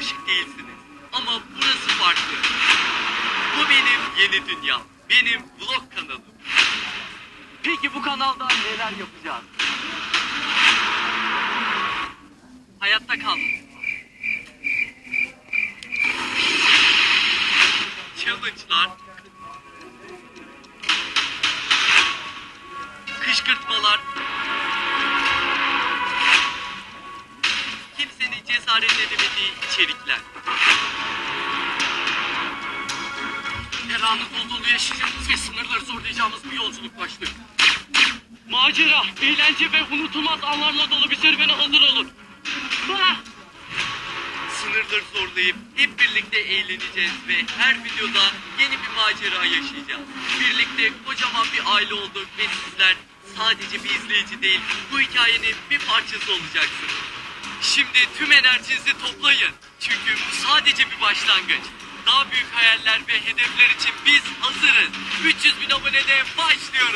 alışık değilsiniz. Ama burası farklı. Bu benim yeni dünyam. Benim vlog kanalım. Peki bu kanalda neler yapacağız? Hayatta kaldım. Challenge'lar. Kışkırtmalar. Kimsenin cesaret edemediği içerikler. Her anı dolu yaşayacağımız ve sınırları zorlayacağımız bir yolculuk başlıyor. Macera, eğlence ve unutulmaz anlarla dolu bir serüvene hazır olun. Ah! Sınırları zorlayıp hep birlikte eğleneceğiz ve her videoda yeni bir macera yaşayacağız. Birlikte kocaman bir aile olduk ve sizler sadece bir izleyici değil, bu hikayenin bir parçası olacaksınız. Şimdi tüm enerjinizi toplayın. Çünkü bu sadece bir başlangıç. Daha büyük hayaller ve hedefler için biz hazırız. 300 bin abonede başlıyoruz.